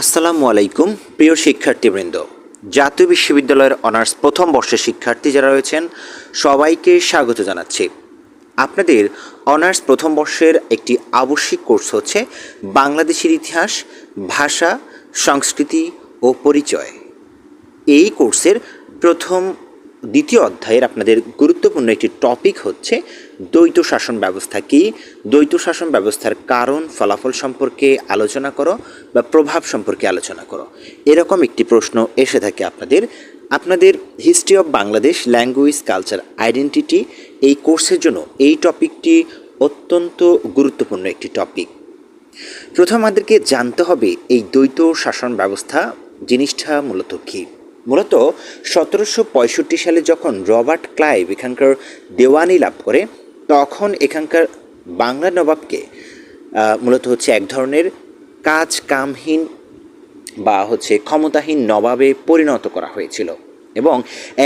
আসসালামু আলাইকুম, প্রিয় শিক্ষার্থীবৃন্দ। জাতীয় বিশ্ববিদ্যালয়ের অনার্স প্রথম বর্ষের শিক্ষার্থী যারা রয়েছেন, সবাইকে স্বাগত জানাচ্ছি। আপনাদের অনার্স প্রথম বর্ষের একটি আবশ্যিক কোর্স হচ্ছে বাংলাদেশের ইতিহাস, ভাষা, সংস্কৃতি ও পরিচয়। এই কোর্সের প্রথম দ্বিতীয় অধ্যায়ের আপনাদের গুরুত্বপূর্ণ একটি টপিক হচ্ছে দ্বৈত শাসন ব্যবস্থা কি? দ্বৈত শাসন ব্যবস্থার কারণ, ফলাফল সম্পর্কে আলোচনা করো বা প্রভাব সম্পর্কে আলোচনা করো। এরকম একটি প্রশ্ন এসে থাকে আপনাদের। আপনাদের history of Bangladesh language culture identity এই কোর্সের জন্য এই টপিকটি অত্যন্ত গুরুত্বপূর্ণ একটি টপিক প্রথম আমাদেরকে জানতে হবে এই দ্বৈত শাসন ব্যবস্থা জিনিসটা মূলত কী? মূলত সতেরোশো পঁয়ষট্টি সালে যখন রবার্ট ক্লাইভ এখানকার দেওয়ানি লাভ করে, তখন এখানকার বাংলা নবাবকে মূলত হচ্ছে এক ধরনের কাজ কামহীন বা হচ্ছে ক্ষমতাহীন নবাবে পরিণত করা হয়েছিল এবং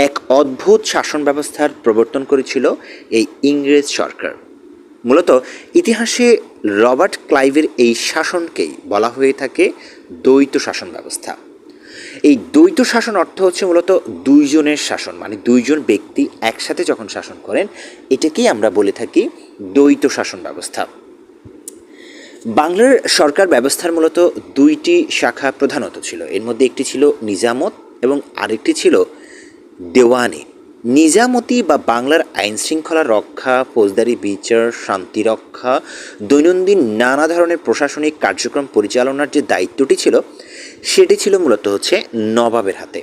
এক অদ্ভুত শাসন ব্যবস্থার প্রবর্তন করেছিল এই ইংরেজ সরকার। মূলত ইতিহাসে রবার্ট ক্লাইভের এই শাসনকেই বলা হয়ে থাকে দ্বৈত শাসন ব্যবস্থা। এই দ্বৈত শাসন অর্থ হচ্ছে মূলত দুইজনের শাসন মানে দুইজন ব্যক্তি একসাথে যখন শাসন করেন, এটাকেই আমরা বলে থাকি দ্বৈত শাসন ব্যবস্থা। বাংলার সরকার ব্যবস্থার মূলত দুইটি শাখা প্রধানত ছিল। এর মধ্যে একটি ছিল নিজামত এবং আরেকটি ছিল দেওয়ানি। নিজামতি বা বাংলার আইন শৃঙ্খলা রক্ষা, ফৌজদারি বিচার, শান্তি রক্ষা, দৈনন্দিন নানা ধরনের প্রশাসনিক কার্যক্রম পরিচালনার যে দায়িত্বটি ছিল সেটি ছিল মূলত হচ্ছে নবাবের হাতে।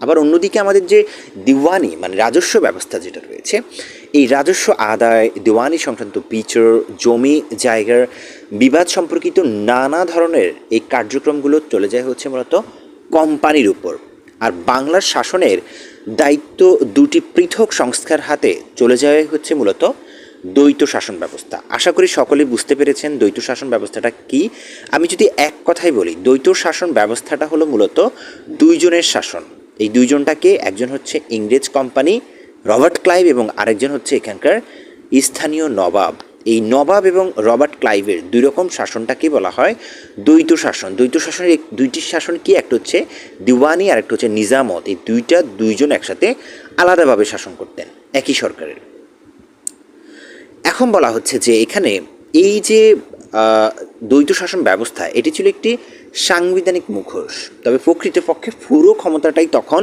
আবার অন্যদিকে আমাদের যে দিওয়ানি মানে রাজস্ব ব্যবস্থা যেটা রয়েছে, এই রাজস্ব আদায়, দিওয়ানি সংক্রান্ত বিচার, জমি, জায়গার বিবাদ সম্পর্কিত নানা ধরনের এই কার্যক্রমগুলো চলে যায় হচ্ছে মূলত কোম্পানির উপর। আর বাংলার শাসনের দায়িত্ব দুটি পৃথক সংস্থার হাতে চলে যায় হচ্ছে মূলত দ্বৈত শাসন ব্যবস্থা। আশা করি সকলে বুঝতে পেরেছেন দ্বৈত শাসন ব্যবস্থাটা কি। আমি যদি এক কথাই বলি, দ্বৈত শাসন ব্যবস্থাটা হলো মূলত দুইজনের শাসন। এই দুইজনটাকে একজন হচ্ছে ইংরেজ কোম্পানি রবার্ট ক্লাইভ এবং আরেকজন হচ্ছে এখানকার স্থানীয় নবাব। এই নবাব এবং রবার্ট ক্লাইভের দুই রকম শাসনটাকে বলা হয় দ্বৈত শাসন। দ্বৈত শাসনের দুইটি শাসন কি? একটা হচ্ছে দিওয়ানি আর একটা হচ্ছে নিজামত। এই দুইটা দুইজন একসাথে আলাদাভাবে শাসন করতেন, একই সরকারের। এখন বলা হচ্ছে যে এখানে এই যে দ্বৈত শাসন ব্যবস্থা, এটি ছিল একটি সাংবিধানিক মুখোশ। তবে প্রকৃতপক্ষে পুরো ক্ষমতাটাই তখন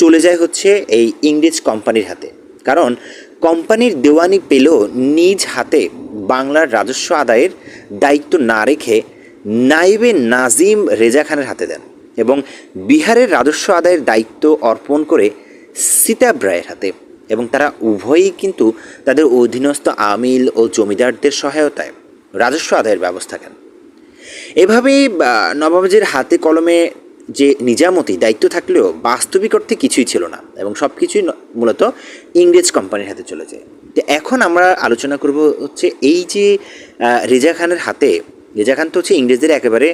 চলে যায় হচ্ছে এই ইংরেজ কোম্পানির হাতে। কারণ কোম্পানির দেওয়ানি পেল নিজ হাতে বাংলার রাজস্ব আদায়ের দায়িত্ব না রেখে নাইবে নাজিম রেজা খানের হাতে দেন এবং বিহারের রাজস্ব আদায়ের দায়িত্ব অর্পণ করে সীতাব রায়ের হাতে। এবং তারা উভয়ই কিন্তু তাদের অধীনস্থ আমিল ও জমিদারদের সহায়তায় রাজস্ব আদায়ের ব্যবস্থা নেন। এভাবেই নবাবজির হাতে কলমে যে নিজামতি দায়িত্ব থাকলেও বাস্তবিক অর্থে কিছুই ছিল না এবং সব কিছুই মূলত ইংরেজ কোম্পানির হাতে চলে যায়। তো এখন আমরা আলোচনা করব হচ্ছে এই যে রেজা খানের হাতে খান তো হচ্ছে ইংরেজদের একেবারে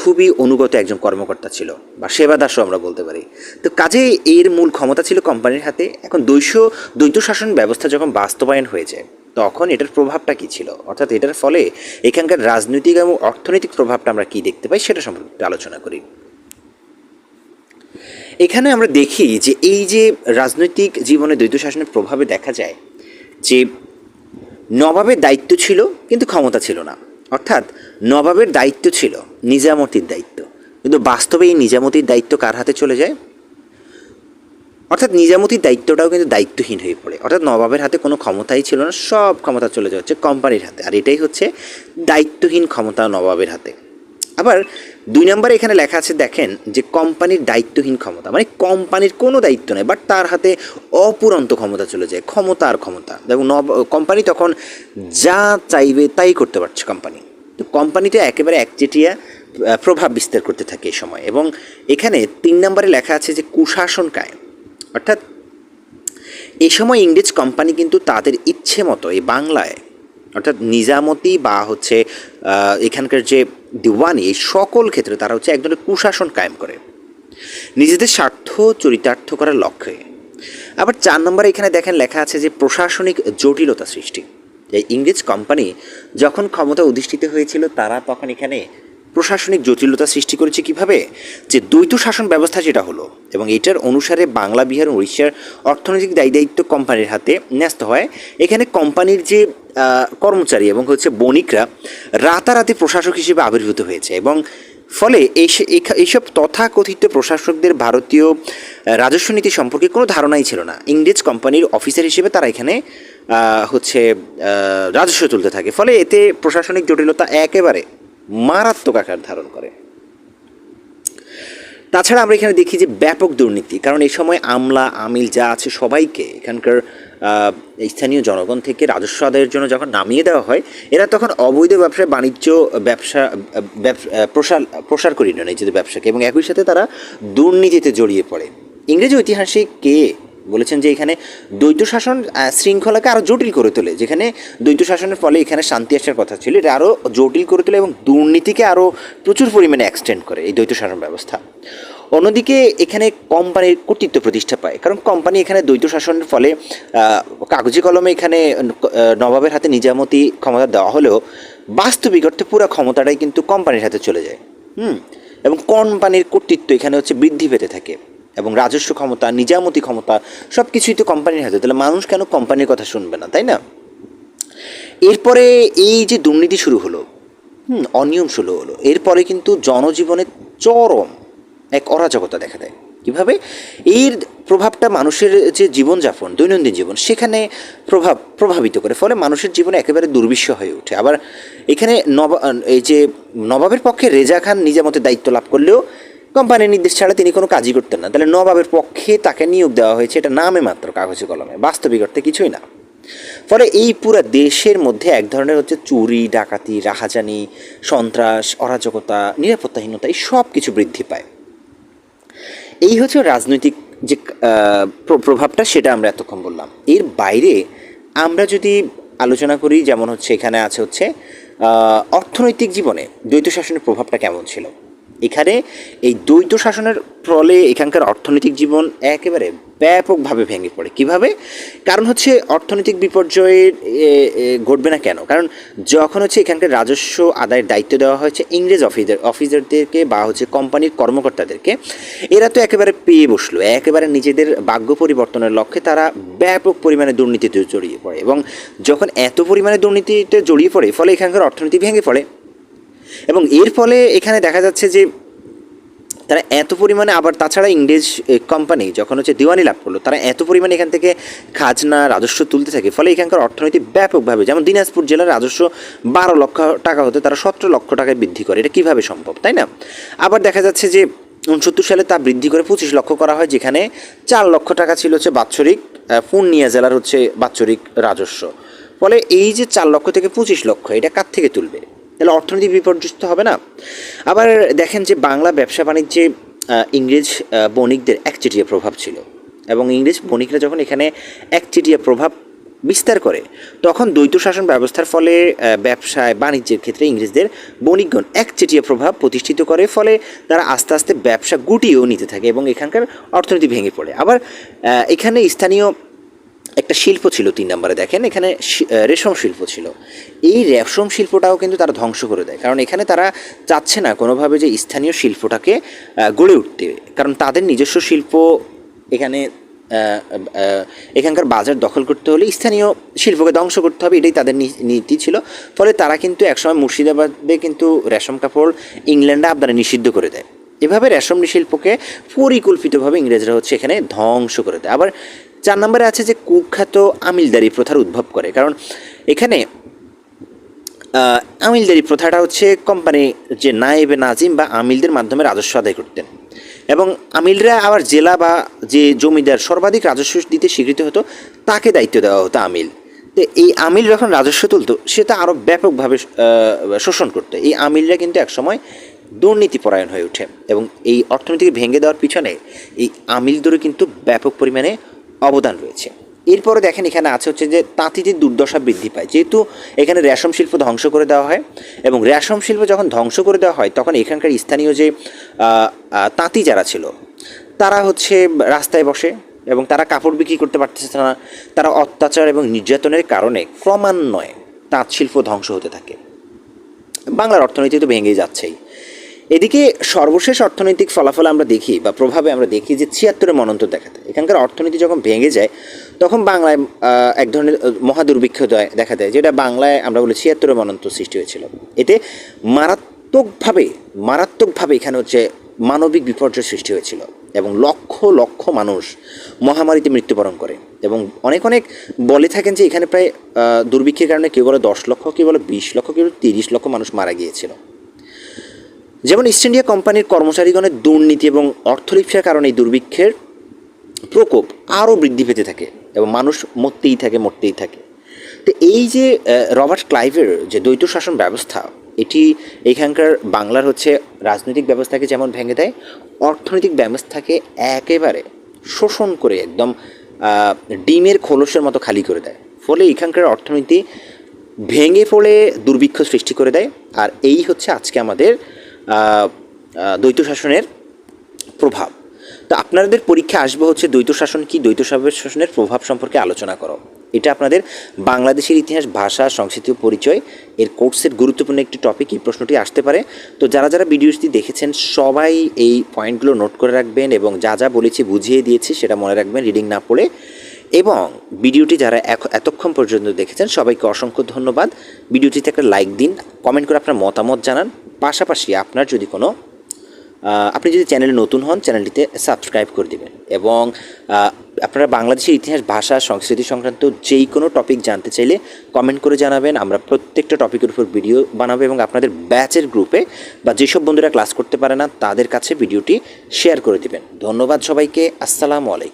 খুবই অনুগত একজন কর্মকর্তা ছিল, বা সেবাদাসও আমরা বলতে পারি। তো কাজে এর মূল ক্ষমতা ছিল কোম্পানির হাতে। এখন দ্বৈশ দ্বৈত শাসন ব্যবস্থা যখন বাস্তবায়ন হয়ে যায়, তখন এটার প্রভাবটা কী ছিল? অর্থাৎ এটার ফলে এখানকার রাজনৈতিক এবং অর্থনৈতিক প্রভাবটা আমরা কী দেখতে পাই, সেটা সম্পর্কে আলোচনা করি। এখানে আমরা দেখি যে এই যে রাজনৈতিক জীবনে দ্বৈত শাসনের প্রভাবে দেখা যায় যে নবাবের দায়িত্ব ছিল, কিন্তু ক্ষমতা ছিল না। অর্থাৎ নবাবের দায়িত্ব ছিল, নিজামতির দায়িত্ব। কিন্তু বাস্তবে এই নিজামতির দায়িত্ব কার হাতে চলে যায়? অর্থাৎ নিজামতির দায়িত্বটাও কিন্তু দায়িত্বহীন হয়ে পড়ে। অর্থাৎ নবাবের হাতে কোনো ক্ষমতাই ছিল না, সব ক্ষমতা চলে যাচ্ছে কোম্পানির হাতে। আর এটাই হচ্ছে দায়িত্বহীন ক্ষমতা নবাবের হাতে। আবার দুই নম্বরে এখানে লেখা আছে, দেখেন, যে কোম্পানির দায়িত্বহীন ক্ষমতা। মানে কোম্পানির কোনো দায়িত্ব নেই, বাট তার হাতে অপুরন্ত ক্ষমতা চলে যায় ক্ষমতা। আর ক্ষমতা কোম্পানি তখন যা চাইবে তাই করতে পারছে কোম্পানি। তো কোম্পানিতে একেবারে একচেটিয়া প্রভাব বিস্তার করতে থাকে এই সময়। এবং এখানে তিন নম্বরে লেখা আছে যে কুশাসন কায়েম। অর্থাৎ এই সময় ইংরেজ কোম্পানি কিন্তু তাদের ইচ্ছে মতো এই বাংলায়, অর্থাৎ নিজামতি বা হচ্ছে এখানকার যে দিওয়ানি, এই সকল ক্ষেত্রে তারা হচ্ছে এক ধরনের কুশাসন কায়েম করে। নিজেদের স্বার্থ চরিতার্থ করার লক্ষ্যে। আবার চার নম্বরে এখানে দেখেন লেখা আছে যে প্রশাসনিক জটিলতা সৃষ্টি। ইংরেজ কোম্পানি যখন ক্ষমতা অধিষ্ঠিত হয়েছিল, তারা তখন এখানে প্রশাসনিক জটিলতা সৃষ্টি করেছে কীভাবে? যে দ্বৈত শাসন ব্যবস্থা যেটা হলো এবং এটার অনুসারে বাংলা, বিহার উড়িষ্যার অর্থনৈতিক দায়ী দায়িত্ব কোম্পানির হাতে ন্যস্ত হয়। এখানে কোম্পানির যে কর্মচারী এবং হচ্ছে বণিকরা রাতারাতি প্রশাসক হিসেবে আবির্ভূত হয়েছে এবং ফলে এইসব তথাকথিত প্রশাসকদের ভারতীয় রাজস্ব নীতি সম্পর্কে কোনো ধারণাই ছিল না। ইংরেজ কোম্পানির অফিসার হিসেবে তারা এখানে হচ্ছে রাজস্ব তুলতে থাকে। ফলে এতে প্রশাসনিক জটিলতা একেবারে মারাত্মক আকার ধারণ করে। তাছাড়া আমরা এখানে দেখি যে ব্যাপক দুর্নীতি, কারণ এই সময় আমলা, আমিল যা আছে সবাইকে এখানকার স্থানীয় জনগণ থেকে রাজস্ব আদায়ের জন্য যখন নামিয়ে দেওয়া হয়, এরা তখন অবৈধ ব্যবসায় বাণিজ্য, ব্যবসা প্রসার প্রসার করিয়ে নেয় নিজেদের ব্যবসাকে এবং একই সাথে তারা দুর্নীতিতে জড়িয়ে পড়ে। ইংরেজি ঐতিহাসিক কে বলেছেন যে এখানে দ্বৈত শাসন শৃঙ্খলাকে আরও জটিল করে তোলে, যেখানে দ্বৈত শাসনের ফলে এখানে শান্তি আসার কথা ছিল, এটা আরও জটিল করে তোলে এবং দুর্নীতিকে আরও প্রচুর পরিমাণে এক্সটেন্ড করে এই দ্বৈত শাসন ব্যবস্থা। অন্যদিকে এখানে কোম্পানির কর্তৃত্ব প্রতিষ্ঠা পায়, কারণ কোম্পানি এখানে দ্বৈত শাসনের ফলে কাগজে কলমে এখানে নবাবের হাতে নিজামতি ক্ষমতা দেওয়া হলেও বাস্তবিক অর্থে পুরো ক্ষমতাটাই কিন্তু কোম্পানির হাতে চলে যায়। হুম? এবং কোম্পানির কর্তৃত্ব এখানে হচ্ছে বৃদ্ধি পেতে থাকে। এবং রাজস্ব ক্ষমতা, নিজামতি ক্ষমতা সব কিছুই তো কোম্পানির হাতে। তাহলে মানুষ কেন কোম্পানির কথা শুনবে না, তাই না? এরপরে এই যে দুর্নীতি শুরু হলো, হুম, অনিয়ম শুরু হলো। এরপরে কিন্তু জনজীবনে চরম এক অরাজকতা দেখা দেয়। কীভাবে? এর প্রভাবটা মানুষের যে জীবনযাপন, দৈনন্দিন জীবন, সেখানে প্রভাব, প্রভাবিত করে। ফলে মানুষের জীবনে একেবারে দুর্বিশ্ব হয়ে ওঠে। আবার এখানে নবা এই যে নবাবের পক্ষে রেজা খান নিজামতে দায়িত্ব লাভ করলেও কোম্পানির নির্দেশ ছাড়া তিনি কোনো কাজই করতেন না। তাহলে নবাবের পক্ষে তাকে নিয়োগ দেওয়া হয়েছে, এটা নামে মাত্র কাগজে কলমে, বাস্তবিক অর্থে কিছুই না। ফলে এই পুরো দেশের মধ্যে এক ধরনের হচ্ছে চুরি, ডাকাতি, রাহাজানি, সন্ত্রাস, অরাজকতা, নিরাপত্তাহীনতা, এই সব কিছু বৃদ্ধি পায়। এই হচ্ছে রাজনৈতিক যে প্র- প্রভাবটা, সেটা আমরা এতক্ষণ বললাম। এর বাইরে আমরা যদি আলোচনা করি, যেমন হচ্ছে এখানে আছে হচ্ছে অর্থনৈতিক জীবনে দ্বৈত শাসনের প্রভাবটা কেমন ছিল? এখানে এই দ্বৈত শাসনের ফলে এখানকার অর্থনৈতিক জীবন একেবারে ব্যাপকভাবে ভেঙে পড়ে। কীভাবে? কারণ হচ্ছে অর্থনৈতিক এ, ঘটবে না কেন? কারণ যখন হচ্ছে এখানকার রাজস্ব আদায়ের দায়িত্ব দেওয়া হয়েছে ইংরেজ অফিসার অফিসারদেরকে বা হচ্ছে কোম্পানির কর্মকর্তাদেরকে এরা তো একেবারে পেয়ে বসল। একেবারে নিজেদের ভাগ্য পরিবর্তনের লক্ষ্যে তারা ব্যাপক পরিমাণে দুর্নীতিতে জড়িয়ে পড়ে এবং যখন এত পরিমাণে দুর্নীতিতে জড়িয়ে পড়ে ফলে এখানকার অর্থনীতি ভেঙে পড়ে। এবং এর ফলে এখানে দেখা যাচ্ছে যে তারা এত পরিমাণে আবার তাছাড়া ইংরেজ কোম্পানি যখন হচ্ছে দিওয়ানি লাভ করল, তারা এত পরিমাণে এখান থেকে খাজনা, রাজস্ব তুলতে থাকে। ফলে এখানকার অর্থনীতি ব্যাপকভাবে, যেমন দিনাজপুর জেলার রাজস্ব বারো লক্ষ টাকা হতে তারা সতেরো লক্ষ টাকায় বৃদ্ধি করে। এটা কীভাবে সম্ভব, তাই না? আবার দেখা যাচ্ছে যে উনসত্তর সালে তা বৃদ্ধি করে পঁচিশ লক্ষ করা হয়, যেখানে চার লক্ষ টাকা ছিল হচ্ছে বাৎসরিক পূর্ণিয়া জেলার হচ্ছে বাৎসরিক রাজস্ব। ফলে এই যে চার লক্ষ থেকে পঁচিশ লক্ষ, এটা কার থেকে তুলবে? তাহলে অর্থনীতি বিপর্যস্ত হবে না। আবার দেখেন যে বাংলা ব্যবসা বাণিজ্যে ইংরেজ বণিকদের একচেটিয়া প্রভাব ছিল এবং ইংরেজ বণিকরা যখন এখানে একচেটিয়া প্রভাব বিস্তার করে, তখন দ্বৈত শাসন ব্যবস্থার ফলে ব্যবসায় বাণিজ্যের ক্ষেত্রে ইংরেজদের বণিকগণ একচেটিয়া প্রভাব প্রতিষ্ঠিত করে, ফলে তারা আস্তে আস্তে ব্যবসা গুটিয়েও নিতে থাকে এবং এখানকার অর্থনীতি ভেঙে পড়ে। আবার এখানে স্থানীয় একটা শিল্প ছিল তিন নম্বরে, দেখেন এখানে রেশম শিল্প ছিল। এই রেশম শিল্পটাও কিন্তু তারা ধ্বংস করে দেয়। কারণ এখানে তারা চাচ্ছে না কোনোভাবে যে স্থানীয় শিল্পটাকে গড়ে উঠতে। কারণ তাদের নিজস্ব শিল্প এখানে এখানকার বাজার দখল করতে হলে স্থানীয় শিল্পকে ধ্বংস করতে হবে, এটাই তাদের নীতি ছিল। ফলে তারা কিন্তু একসময় মুর্শিদাবাদে কিন্তু রেশম কাপড় ইংল্যান্ডে আপনারা নিষিদ্ধ করে দেয়। এভাবে রেশম শিল্পকে পরিকল্পিতভাবে ইংরেজরা হচ্ছে এখানে ধ্বংস করে দেয়। আবার চার নম্বরে আছে যে কুখ্যাত আমিলদারি প্রথার উদ্ভব করে। কারণ এখানে আমিলদারি প্রথাটা হচ্ছে কোম্পানি যে নায়েবে নাজিম বা আমিলদের মাধ্যমে রাজস্ব আদায় করতেন। এবং আমিলরা আবার জেলা বা যে জমিদার সর্বাধিক রাজস্ব দিতে স্বীকৃত হতো, তাকে দায়িত্ব দেওয়া হতো আমিল। তো এই আমিল যখন রাজস্ব তুলতো সেটা আরও ব্যাপকভাবে শোষণ করতো। এই আমিলরা কিন্তু একসময় দুর্নীতিপরায়ণ হয়ে ওঠে। এবং এই অর্থনীতিকে ভেঙে দেওয়ার পিছনে এই আমিলদেরও কিন্তু ব্যাপক পরিমাণে অবদান রয়েছে। এরপরে দেখেন এখানে আছে হচ্ছে যে তাঁতিদের দুর্দশা বৃদ্ধি পায়। যেহেতু এখানে রেশম শিল্প ধ্বংস করে দেওয়া হয় এবং রেশম শিল্প যখন ধ্বংস করে দেওয়া হয়, তখন এখানকার স্থানীয় যে তাঁতি যারা ছিল, তারা হচ্ছে রাস্তায় বসে এবং তারা কাপড় বিক্রি করতে পারতেছে না। তারা অত্যাচার এবং নির্যাতনের কারণে ক্রমান্বয়ে তাঁত শিল্প ধ্বংস হতে থাকে। বাংলার অর্থনীতি তো ভেঙেই যাচ্ছেই। এদিকে সর্বশেষ অর্থনৈতিক ফলাফল আমরা দেখি বা প্রভাবে আমরা দেখি যে ছিয়াত্তরের মনন্তর দেখাতে। এখানকার অর্থনীতি যখন ভেঙে যায়, তখন বাংলায় এক ধরনের মহাদুর্ভিক্ষ দেখা দেয়, যেটা বাংলায় আমরা বলি ছিয়াত্তরের মনন্ত সৃষ্টি হয়েছিল। এতে মারাত্মকভাবে মারাত্মকভাবে এখানে হচ্ছে মানবিক বিপর্যয় সৃষ্টি হয়েছিল এবং লক্ষ লক্ষ মানুষ মহামারীতে মৃত্যুবরণ করে এবং অনেক অনেক বলে থাকেন যে এখানে প্রায় দুর্ভিক্ষের কারণে কেউ বলে দশ লক্ষ, কেউ বলে বিশ লক্ষ, কেউ তিরিশ লক্ষ মানুষ মারা গিয়েছিল। যেমন ইস্ট ইন্ডিয়া কোম্পানির কর্মচারীগণের দুর্নীতি এবং অর্থলিপ্সার কারণে এই দুর্ভিক্ষের প্রকোপ আরও বৃদ্ধি পেতে থাকে এবং মানুষ মরতেই থাকে মরতেই থাকে। তো এই যে রবার্ট ক্লাইভের যে দ্বৈত শাসন ব্যবস্থা, এটি এখানকার বাংলার হচ্ছে রাজনৈতিক ব্যবস্থাকে যেমন ভেঙে দেয়, অর্থনৈতিক ব্যবস্থাকে একেবারে শোষণ করে একদম ডিমের খোলসের মতো খালি করে দেয়। ফলে এখানকার অর্থনীতি ভেঙে ফলে দুর্ভিক্ষ সৃষ্টি করে দেয়। আর এই হচ্ছে আজকে আমাদের দ্বৈত শাসনের প্রভাব। তো আপনাদের পরীক্ষা আসবে হচ্ছে দ্বৈত শাসন কি? দ্বৈত শাসনের প্রভাব সম্পর্কে আলোচনা করো। এটা আপনাদের বাংলাদেশের ইতিহাস, ভাষা, সংস্কৃতি ও পরিচয় এর কোর্সের গুরুত্বপূর্ণ একটি টপিক এই প্রশ্নটি আসতে পারে। তো যারা যারা ভিডিওটি দেখেছেন, সবাই এই পয়েন্টগুলো নোট করে রাখবেন এবং যা যা বলেছি বুঝিয়ে দিয়েছি সেটা মনে রাখবেন রিডিং না পড়ে। এবং ভিডিওটি যারা এতক্ষণ পর্যন্ত দেখেছেন, সবাইকে অসংখ্য ধন্যবাদ। ভিডিওটিতে একটা লাইক দিন কমেন্ট করে আপনার মতামত জানান। পাশাপাশি আপনার যদি কোনো আপনি যদি চ্যানেলে নতুন হন, চ্যানেলটিতে সাবস্ক্রাইব করে দেবেন এবং আপনারা বাংলাদেশের ইতিহাস, ভাষা, সংস্কৃতি সংক্রান্ত যেই কোনো টপিক জানতে চাইলে কমেন্ট করে জানাবেন। আমরা প্রত্যেকটা টপিকের উপর ভিডিও বানাবো এবং আপনাদের ব্যাচের গ্রুপে বা যেসব বন্ধুরা ক্লাস করতে পারে না, তাদের কাছে ভিডিওটি শেয়ার করে দিবেন। ধন্যবাদ সবাইকে। আসসালামু আলাইকুম।